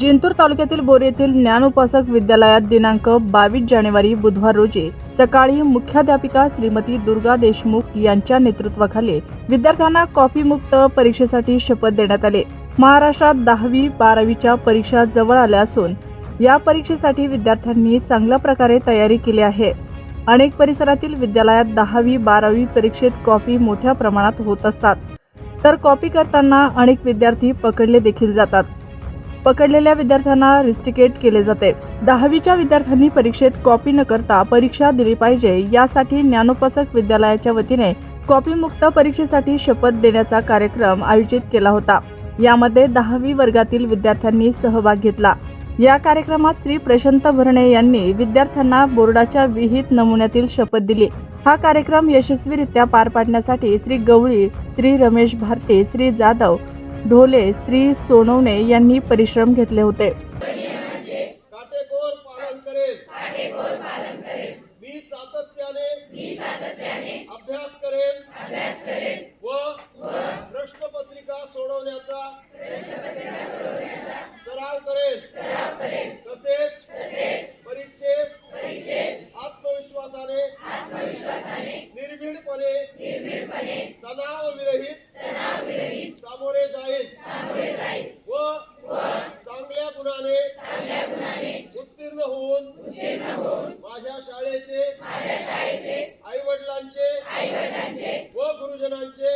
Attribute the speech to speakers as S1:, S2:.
S1: जिंतूर तालुक्यातील बोर येथील ज्ञानोपासक विद्यालयात दिनांक बावीस जानेवारी बुधवार रोजी सकाळी मुख्याध्यापिका श्रीमती दुर्गा देशमुख यांच्या नेतृत्वाखाली विद्यार्थ्यांना कॉफी मुक्त परीक्षेसाठी शपथ देण्यात आले. महाराष्ट्रात दहावी बारावीच्या परीक्षा जवळ आल्या असून या परीक्षेसाठी विद्यार्थ्यांनी चांगल्या प्रकारे तयारी केली आहे. अनेक परिसरातील विद्यालयात दहावी बारावी परीक्षेत कॉपी मोठ्या प्रमाणात होत असतात. तर कॉपी करताना अनेक विद्यार्थी पकडले देखील जातात. पकडलेल्या विद्यार्थ्यांना रिस्टिकेट केले जाते. दहावीच्या विद्यार्थ्यांनी परीक्षेत कॉपी न करता परीक्षा दिली पाहिजे यासाठी ज्ञानोपासक विद्यालयाच्या वतीने कॉपी मुक्त परीक्षेसाठी शपथ देण्याचा कार्यक्रम आयोजित केला होता. यामध्ये दहावी वर्गातील विद्यार्थ्यांनी सहभाग घेतला. या कार्यक्रमात श्री प्रशांत भरणे यांनी विद्यार्थ्यांना बोर्डाच्या विहित नमुन्यातील शपथ दिली. हा कार्यक्रम यशस्वीरित्या पार पाडण्यासाठी श्री गवळी श्री रमेश भारती श्री जाधव ढोले श्री सोनवणे यांनी परिश्रम घेतले होते.
S2: काटेकोर पालन करेल. मी सातत्याने अभ्यास करेन व प्रश्नपत्रिका सोडवण्याचा सराव करेन तसेच परीक्षेस आत्मविश्वासाने निर्भीडपणे तणावविरहित होऊन माझ्या शाळेचे आई वडिलांचे व गुरुजनांचे